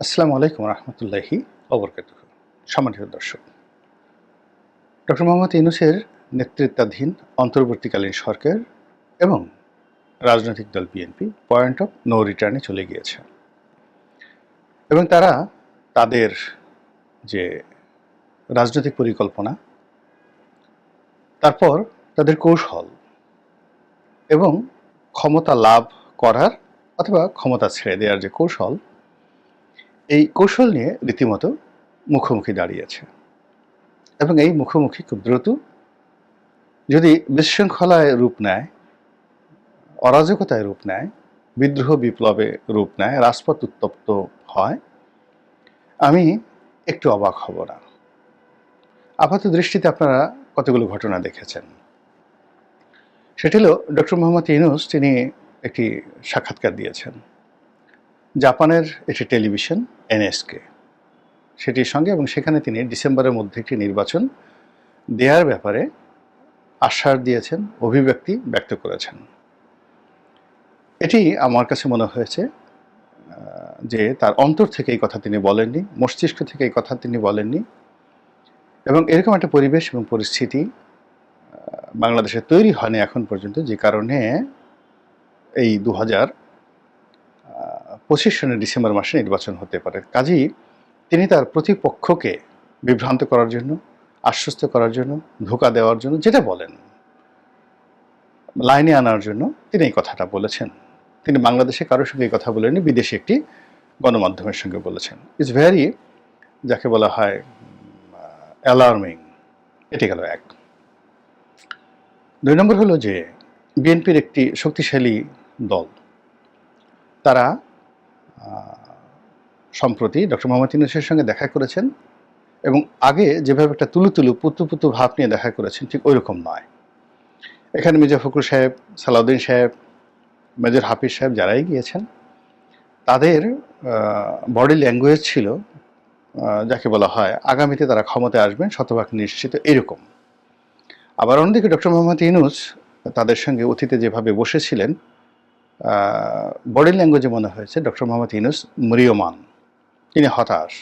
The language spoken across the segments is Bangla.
আসসালামু আলাইকুম রহমতুল্লাহি অবরকাত সম্মানিত দর্শক, ডক্টর মোহাম্মদ ইউনুসের নেতৃত্বাধীন অন্তর্বর্তীকালীন সরকার এবং রাজনৈতিক দল বিএনপি পয়েন্ট অফ নো রিটার্নে চলে গিয়েছে এবং তারা তাদের যে রাজনৈতিক পরিকল্পনা, তারপর তাদের কৌশল এবং ক্ষমতা লাভ করার অথবা ক্ষমতা ছেড়ে দেওয়ার যে কৌশল এই কৌশল নিয়ে রীতিমতো মুখোমুখি দাঁড়িয়েছে এবং এই মুখোমুখি খুব দ্রুত যদি বিশৃঙ্খলায় রূপ নেয়, অরাজকতায় রূপ নেয়, বিদ্রোহ বিপ্লবে রূপ নেয়, রাজপথ উত্তপ্ত হয়, আমি একটু অবাক হব না। আপাত দৃষ্টিতে আপনারা কতগুলো ঘটনা দেখেছেন? সেটি হলো ডক্টর মোহাম্মদ ইউনুস, তিনি একটি সাক্ষাৎকার দিয়েছেন। জাপানের একটি টেলিভিশন এনএসকে। সেটির সঙ্গে এবং সেখানে তিনি ডিসেম্বরের মধ্যে একটি নির্বাচন দেওয়ার ব্যাপারে আশ্বাস দিয়েছেন, অভিব্যক্তি ব্যক্ত করেছেন। এটি আমার কাছে মনে হয়েছে যে তার অন্তর থেকে এই কথা তিনি বলেননি, মস্তিষ্ক থেকে এই কথা তিনি বলেননি এবং এরকম একটা পরিবেশ এবং পরিস্থিতি বাংলাদেশে তৈরি হয়নি এখন পর্যন্ত, যে কারণে এই দু হাজার পঁচিশ সনের ডিসেম্বর মাসে নির্বাচন হতে পারে। কাজেই তিনি তার প্রতিপক্ষকে বিভ্রান্ত করার জন্য, আশ্বস্ত করার জন্য, ধোকা দেওয়ার জন্য যেটা বলেন, লাইনে আনার জন্য তিনি এই কথাটা বলেছেন। তিনি বাংলাদেশে কারোর সঙ্গে এই কথা বলেননি, বিদেশে একটি গণমাধ্যমের সঙ্গে বলেছেন। ইটস ভেরি যাকে বলা হয় অ্যালার্মিং এটি গেল এক। দুই নম্বর হলো যে, বিএনপির একটি শক্তিশালী দল, তারা সম্প্রতি ডক্টর মোহাম্মদ ইউনুসের সঙ্গে দেখা করেছেন এবং আগে যেভাবে একটা তুলু তুলু পুতু পুতু ভাব নিয়ে দেখা করেছেন, ঠিক ওই রকম নয়। এখানে মির্জা ফখরুল সাহেব, সালাউদ্দিন সাহেব, মেজর হাফিজ সাহেব যারাই গিয়েছেন, তাদের বডি ল্যাঙ্গুয়েজ ছিল যাকে বলা হয় আগামীতে তারা ক্ষমতায় আসবেন, শতভাগ নিশ্চিত এরকম। আবার অন্যদিকে ডক্টর মোহাম্মদ ইউনুস তাদের সঙ্গে অতীতে যেভাবে বসেছিলেন বডি ল্যাঙ্গুয়েজে মনে হয়েছে ডক্টর মোহাম্মদ ইনুস মরিয়মান তিনি হতাশ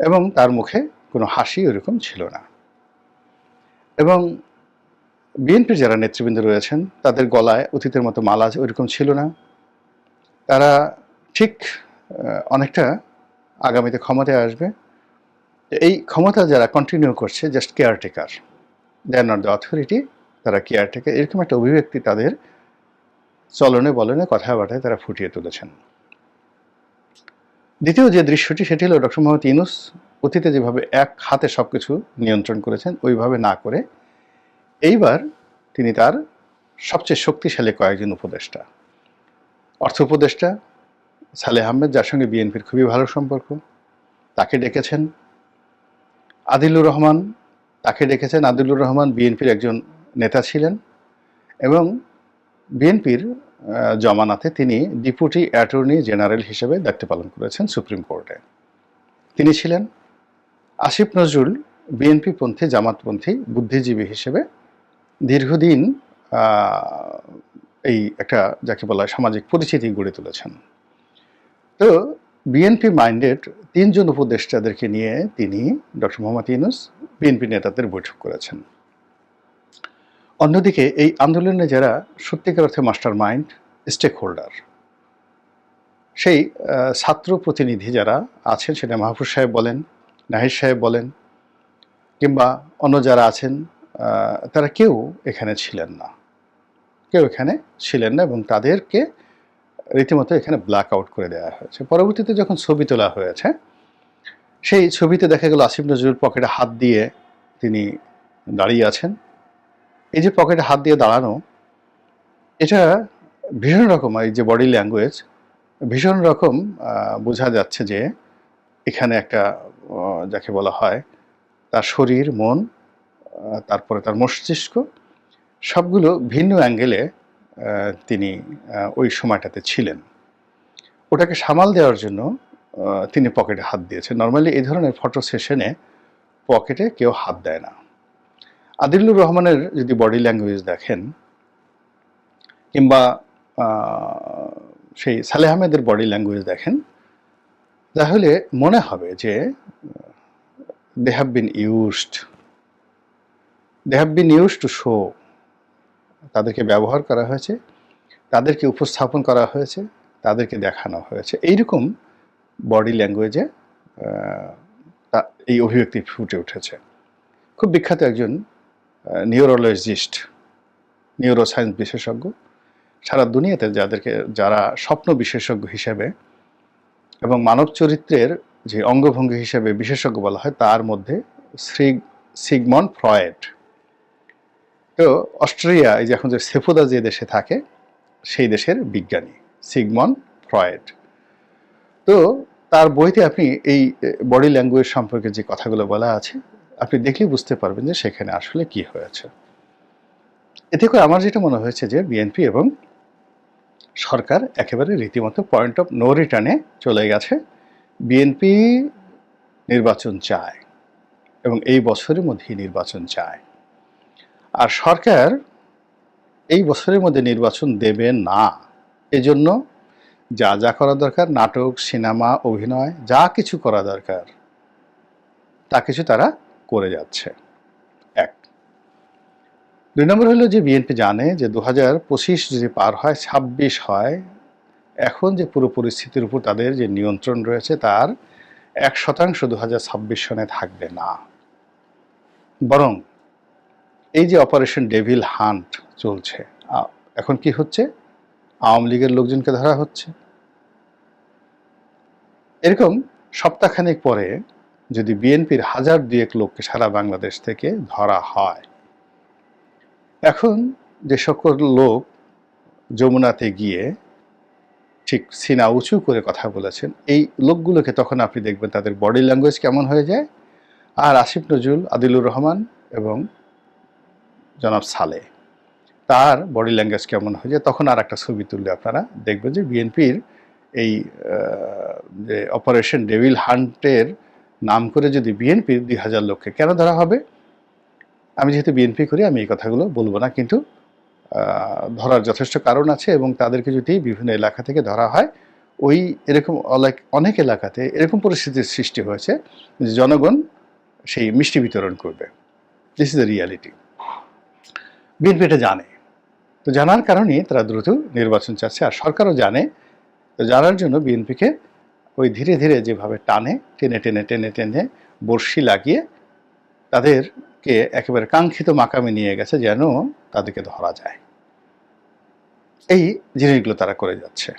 এবং তার মুখে কোনো হাসি ওরকম ছিল না। এবং বিএনপির যারা নেতৃবৃন্দ রয়েছেন, তাদের গলায় অতীতের মতো মালা ওইরকম ছিল না, তারা ঠিক অনেকটা আগামীতে ক্ষমতায় আসবে। এই ক্ষমতা যারা কন্টিনিউ করছে just caretaker they are not the authority তারা কেয়ারটেকার এরকম একটা অভিব্যক্তি তাদের চলনে বলনে কথাবার্তায় তারা ফুটিয়ে তুলেছেন। দ্বিতীয় যে দৃশ্যটি, সেটি হলো ডক্টর মোহাম্মদ ইউনুস অতীতে যেভাবে এক হাতে সব কিছু নিয়ন্ত্রণ করেছেন, ওইভাবে না করে এইবার তিনি তার সবচেয়ে শক্তিশালী কয়েকজন উপদেষ্টা। অর্থ উপদেষ্টা সালেহ আহমেদ, যার সঙ্গে বিএনপির খুবই ভালো সম্পর্ক, তাকে ডেকেছেন। আদিলুর রহমান, তাকে ডেকেছেন। আদিলুর রহমান বিএনপির একজন নেতা ছিলেন এবং বিএনপির জমানাতে তিনি ডিপুটি অ্যাটর্নি জেনারেল হিসেবে দায়িত্ব পালন করেছেন সুপ্রিম কোর্টে। তিনি ছিলেন আসিফ নজরুল বিএনপি পন্থী জামাতপন্থী, বুদ্ধিজীবী হিসেবে দীর্ঘদিন এই একটা যাকে বলা সামাজিক পরিচিতি গড়ে তুলেছেন। তো বিএনপি মাইন্ডেড তিনজন উপদেষ্টাদেরকে নিয়ে তিনি ডক্টর মোহাম্মদ ইউনুস বিএনপি নেতাদের বৈঠক করেছেন। অন্যদিকে, এই আন্দোলনে যারা সত্যিকার অর্থে মাস্টার মাইন্ড স্টেক হোল্ডার সেই ছাত্র প্রতিনিধি যারা আছেন, সেটা মাহফুজ সাহেব বলেন, নাহিদ সাহেব বলেন, কিংবা অন্য যারা আছেন তারা কেউ এখানে ছিলেন না। কেউ এখানে ছিলেন না এবং তাদেরকে রীতিমতো এখানে ব্ল্যাক আউট করে দেওয়া হয়েছে। পরবর্তীতে যখন ছবি তোলা হয়েছে, সেই ছবিতে দেখা গেল আসিফ নজরুল পকেটে হাত দিয়ে তিনি দাঁড়িয়ে আছেন। এই যে পকেটে হাত দিয়ে দাঁড়ানো, এটা ভীষণ রকম এই যে বডি ল্যাঙ্গুয়েজ ভীষণ রকম বোঝা যাচ্ছে যে এখানে একটা যাকে বলা হয় তার শরীর, মন তারপরে তার মস্তিষ্ক, সবগুলো ভিন্ন অ্যাঙ্গেলে তিনি ওই সময়টাতে ছিলেন। ওটাকে সামাল দেওয়ার জন্য তিনি পকেটে হাত দিয়েছেন। নর্মালি এই ধরনের ফটো সেশনে পকেটে কেউ হাত দেয় না। আদিলুর রহমানের যদি বডি ল্যাঙ্গুয়েজ দেখেন, কিংবা সেই সালেহ আহমেদের বডি ল্যাঙ্গুয়েজ দেখেন, তাহলে মনে হবে যে they have been used they have been use to show তাদেরকে ব্যবহার করা হয়েছে, তাদেরকে উপস্থাপন করা হয়েছে, তাদেরকে দেখানো হয়েছে। এইরকম বডি ল্যাঙ্গুয়েজে এই অভিব্যক্তি ফুটে উঠেছে। খুব বিখ্যাত একজন নিউরোলজিস্ট, নিউরোসায়েন্স বিশেষজ্ঞ, সারা দুনিয়াতে যাদেরকে, যারা স্বপ্ন বিশেষজ্ঞ হিসেবে এবং মানব চরিত্রের যে অঙ্গভঙ্গি হিসেবে বিশেষজ্ঞ বলা হয়, তার মধ্যে শ্রী সিগমন ফ্রয়েড। তো অস্ট্রেলিয়া এই যে এখন যে সেফুদা যে দেশে থাকে, সেই দেশের বিজ্ঞানী সিগমন ফ্রয়েড। তো তার বইতে আপনি এই বডি ল্যাঙ্গুয়েজ সম্পর্কে যে কথাগুলো বলা আছে আপনি দেখলেই বুঝতে পারবেন যে সেখানে আসলে কি হয়েছে। এতে করে আমার যেটা মনে হয়েছে যে বিএনপি এবং সরকার একেবারে রীতিমতো পয়েন্ট অফ নো রিটার্নে চলে গেছে। বিএনপি নির্বাচন চায় এবং এই বছরের মধ্যেই নির্বাচন চায়। আর সরকার এই বছরের মধ্যে নির্বাচন দেবে না। এজন্য যা যা করা দরকার, নাটক, সিনেমা, অভিনয়, যা কিছু করা দরকার, তা কিছু তারা করে যাচ্ছে। এক। দুই নম্বর হলো যে বিএনপি জানে যে দু হাজার পঁচিশ যদি পার হয়, ছাব্বিশ হয়, এখন যে পুরো পরিস্থিতির উপর তাদের যে নিয়ন্ত্রণ রয়েছে, তার এক শতাংশ দু হাজার ছাব্বিশ সনে থাকবে না। বরং এই যে অপারেশন ডেভিল হান্ট চলছে এখন কি হচ্ছে? আওয়ামী লীগের লোকজনকে ধরা হচ্ছে। এরকম সপ্তাহখানেক পরে যদি বিএনপির হাজার দুয়েক লোককে সারা বাংলাদেশ থেকে ধরা হয়। এখন যে সকল লোক যমুনাতে গিয়ে ঠিক সিনা উঁচু করে কথা বলেছেন, এই লোকগুলোকে তখন আপনি দেখবেন তাদের বডি ল্যাঙ্গুয়েজ কেমন হয়ে যায়। আর আসিফ নজরুল, আদিলুর রহমান এবং জনাব সালে, তার বডি ল্যাঙ্গুয়েজ কেমন হয়ে যায় তখন আর একটা ছবি তুললে আপনারা দেখবেন যে বিএনপির এই যে অপারেশন ডেভিল হান্টের নাম করে যদি বিএনপির দুই হাজার লোককে কেন ধরা হবে? আমি যেহেতু বিএনপি করি, আমি এই কথাগুলো বলব না। কিন্তু ধরার যথেষ্ট কারণ আছে এবং তাদেরকে যদি বিভিন্ন এলাকা থেকে ধরা হয়, ওই এরকম অনেক এলাকাতে এরকম পরিস্থিতির সৃষ্টি হয়েছে যে জনগণ সেই মিষ্টি বিতরণ করবে। This is the reality BNP এটা জানে। তো জানার কারণে তারা দ্রুত নির্বাচন চাচ্ছে। আর সরকারও জানে। তো জানার জন্য বিএনপিকে ওই ধীরে ধীরে যেভাবে টানে, টেনে টেনে টেনে টেনে বর্ষি লাগিয়ে তাদেরকে একেবারে কাঙ্ক্ষিত মাকামে নিয়ে গেছে যেন তাদেরকে ধরা যায়। এই জিনিসগুলো তারা করে যাচ্ছে।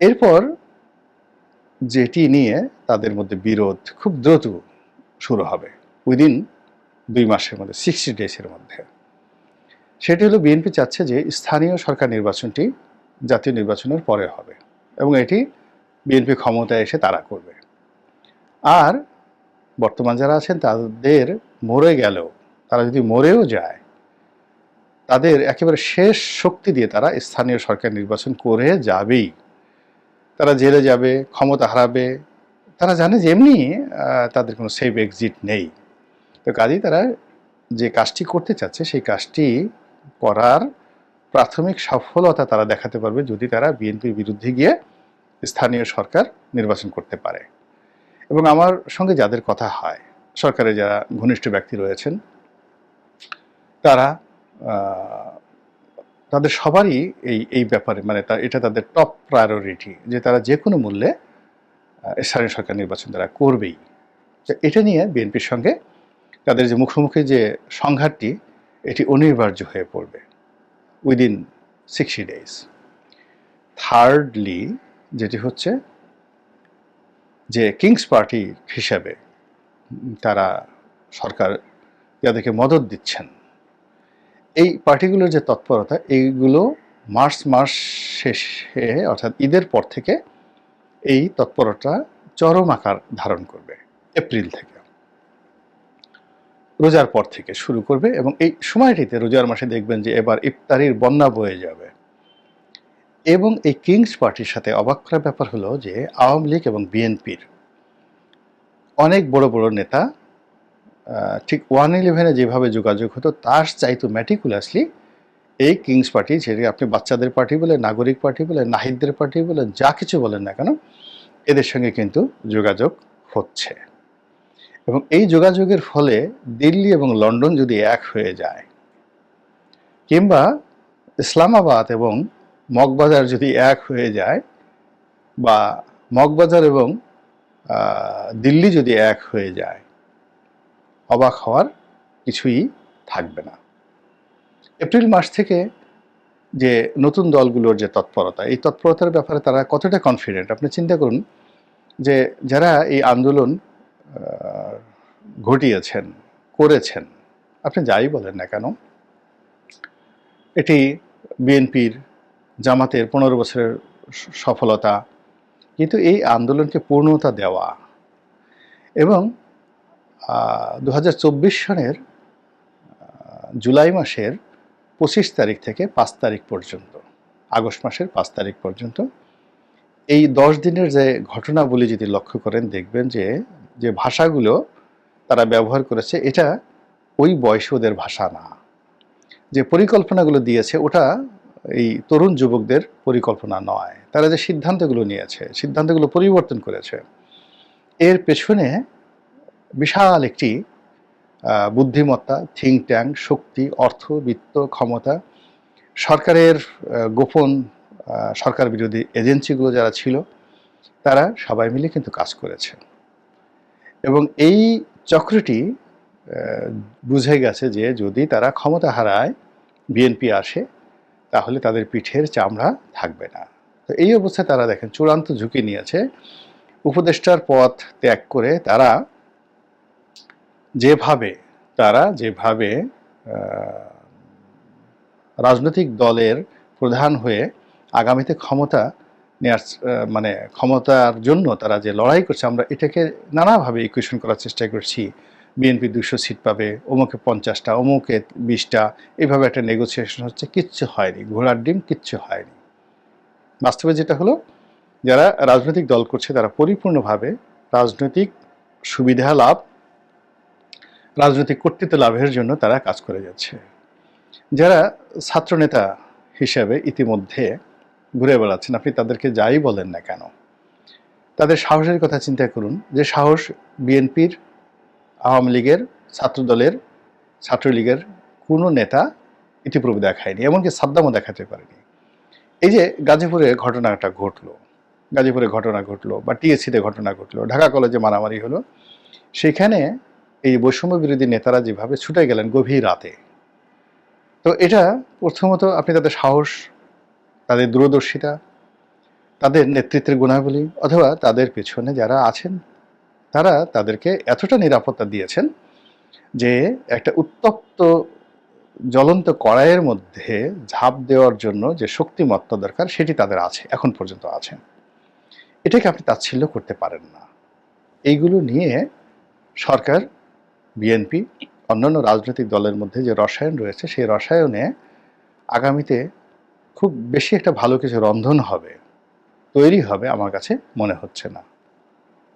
এরপর যেটি নিয়ে তাদের মধ্যে বিরোধ খুব দ্রুত শুরু হবে উইদিন দুই মাসের মধ্যে সিক্সটি ডেজের মধ্যে। সেটি হলো বিএনপি চাচ্ছে যে স্থানীয় সরকার নির্বাচনটি জাতীয় নির্বাচনের পরে হবে এবং এটি বিএনপি ক্ষমতায় এসে তারা করবে। আর বর্তমান যারা আছেন, তাদের মরে গেলেও, তারা যদি মরেও যায়, তাদের একেবারে শেষ শক্তি দিয়ে তারা স্থানীয় সরকার নির্বাচন করে যাবেই। তারা জেলে যাবে, ক্ষমতা হারাবে। তারা জানে যে এমনি তাদের কোনো সেফ এক্সিট নেই। তো কাজেই তারা যে কাজটি করতে চাচ্ছে, সেই কাজটি করার প্রাথমিক সফলতা তারা দেখাতে পারবে যদি তারা বিএনপির বিরুদ্ধে গিয়ে স্থানীয় সরকার নির্বাচন করতে পারে। এবং আমার সঙ্গে যাদের কথা হয় সরকারে যারা ঘনিষ্ঠ ব্যক্তি রয়েছেন, তারা তাদের সবারই এই এই ব্যাপারে মানে এটা তাদের টপ প্রায়োরিটি যে তারা যে কোনো মূল্যে স্থানীয় সরকার নির্বাচন তারা করবেই। এটা নিয়ে বিএনপির সঙ্গে তাদের যে মুখোমুখি যে সংঘাতটি, এটি অনিবার্য হয়ে পড়বে। উইদিন সিক্সটি ডেজ থার্ডলি যেটি হচ্ছে যে কিংস পার্টি হিসাবে তারা সরকার যাদেরকে মদত দিচ্ছেন, এই পার্টিগুলোর যে তৎপরতা, এইগুলো মার্চ মাস শেষে, অর্থাৎ ঈদের পর থেকে এই তৎপরতা চরম আকার ধারণ করবে, এপ্রিল থেকে। রোজার পর থেকে শুরু করবে এবং এই সময়টিতে রোজার মাসে দেখবেন যে এবার ইফতারির বন্যা বয়ে যাবে। এবং এই কিংস পার্টির সাথে অবাক করার ব্যাপার হলো যে আওয়ামী লীগ এবং বিএনপির অনেক বড় বড় নেতা ঠিক ওয়ান ইলেভেনে যেভাবে যোগাযোগ হতো, তার চাইতো ম্যাটিকুলাসলি এই কিংস পার্টি যেটি আপনি বাচ্চাদের পার্টি বলে নাগরিক পার্টি বলে নাহিদদের পার্টি বলে যা কিছু বলেন না কেন, এদের সঙ্গে কিন্তু যোগাযোগ হচ্ছে। এবং এই যোগাযোগের ফলে দিল্লি এবং লন্ডন যদি এক হয়ে যায়, কিংবা ইসলামাবাদ এবং মগবাজার যদি এক হয়ে যায় বা মগবাজার এবং দিল্লি যদি এক হয়ে যায়, অবাক হওয়ার কিছুই থাকবে না। এপ্রিল মাস থেকে যে নতুন দলগুলোর যে তৎপরতা, এই তৎপরতার ব্যাপারে তারা কতটা কনফিডেন্ট আপনি চিন্তা করুন যে যারা এই আন্দোলন ঘটিয়েছেন, করেছেন, আপনি যাই বলেন না কেন, এটি বিএনপির জামাতের পনেরো বছরের সফলতা। কিন্তু এই আন্দোলনকে পূর্ণতা দেওয়া এবং দু হাজার চব্বিশ সনের জুলাই মাসের পঁচিশ তারিখ থেকে পাঁচ তারিখ পর্যন্ত, আগস্ট মাসের পাঁচ তারিখ পর্যন্ত এই দশ দিনের যে ঘটনাবলী যদি লক্ষ্য করেন, দেখবেন যে যে ভাষাগুলো তারা ব্যবহার করেছে, এটা ওই বয়সে ওদের ভাষা না। যে পরিকল্পনাগুলো দিয়েছে, ওটা এই তরুণ যুবকদের পরিকল্পনা নয়। তারা যে সিদ্ধান্তগুলো নিয়েছে, সিদ্ধান্তগুলো পরিবর্তন করেছে, এর পেছনে বিশাল একটি বুদ্ধিমত্তা থিঙ্ক ট্যাঙ্ক শক্তি, অর্থ, বিত্ত, ক্ষমতা, সরকারের গোপন সরকার বিরোধী এজেন্সিগুলো যারা ছিল, তারা সবাই মিলে কিন্তু কাজ করেছে। এবং এই চক্রটি বুঝে গেছে যে যদি তারা ক্ষমতা হারায়, বিএনপি আসে তাহলে তাদের পিঠের চামড়া থাকবে না। তো এই অবস্থায় তারা দেখেন চূড়ান্ত ঝুঁকি নিয়েছে। উপদেষ্টার পথ ত্যাগ করে তারা যেভাবে তারা যেভাবে রাজনৈতিক দলের প্রধান হয়ে আগামীতে ক্ষমতা নেওয়ার মানে ক্ষমতার জন্য তারা যে লড়াই করছে, আমরা এটাকে নানাভাবে ইকুয়েশন করার চেষ্টা করছি। বিএনপি দুশো সিট পাবে, অমুকে পঞ্চাশটা, অমুকে বিশটা, এভাবে একটা নেগোসিয়েশন হচ্ছে, কিচ্ছু হয়নি, ঘোড়ার ডিম কিচ্ছু হয়নি। বাস্তবে যেটা হলো, যারা রাজনৈতিক দল করছে, তারা পরিপূর্ণভাবে রাজনৈতিক সুবিধা লাভ, রাজনৈতিক কর্তৃত্ব লাভের জন্য তারা কাজ করে যাচ্ছে। যারা ছাত্রনেতা হিসেবে ইতিমধ্যে ঘুরে বেড়াচ্ছেন, আপনি তাদেরকে যাই বলেন না কেন, তাদের সাহসের কথা চিন্তা করুন, যে সাহস বিএনপির আওয়ামী লীগের ছাত্রদলের, ছাত্রলীগের কোনো নেতা ইতিপূর্বে দেখায়নি, এমনকি সাদ্দামও দেখাতে পারেনি। এই যে গাজীপুরে ঘটনাটা ঘটলো, গাজীপুরে ঘটনা ঘটলো বা টিএসসিতে ঘটনা ঘটলো, ঢাকা কলেজে মারামারি হলো, সেখানে এই বৈষম্য বিরোধী নেতারা যেভাবে ছুটে গেলেন গভীর রাতে, তো এটা প্রথমত আপনি তাদের সাহস, তাদের দূরদর্শিতা, তাদের নেতৃত্বের গুণাবলী, অথবা তাদের পেছনে যারা আছেন তারা তাদেরকে এতটা নিরাপত্তা দিয়েছেন যে একটা উত্তপ্ত জ্বলন্ত কড়াইয়ের মধ্যে ঝাঁপ দেওয়ার জন্য যে শক্তিমত্তা দরকার সেটি তাদের আছে, এখন পর্যন্ত আছে। এটাকে আপনি তাচ্ছিল্য করতে পারেন না। এইগুলো নিয়ে সরকার, বিএনপি, অন্যান্য রাজনৈতিক দলের মধ্যে যে রসায়ন রয়েছে, সেই রসায়নে আগামীতে খুব বেশি একটা ভালো কিছু রন্ধন হবে, তৈরি হবে আমার কাছে মনে হচ্ছে না।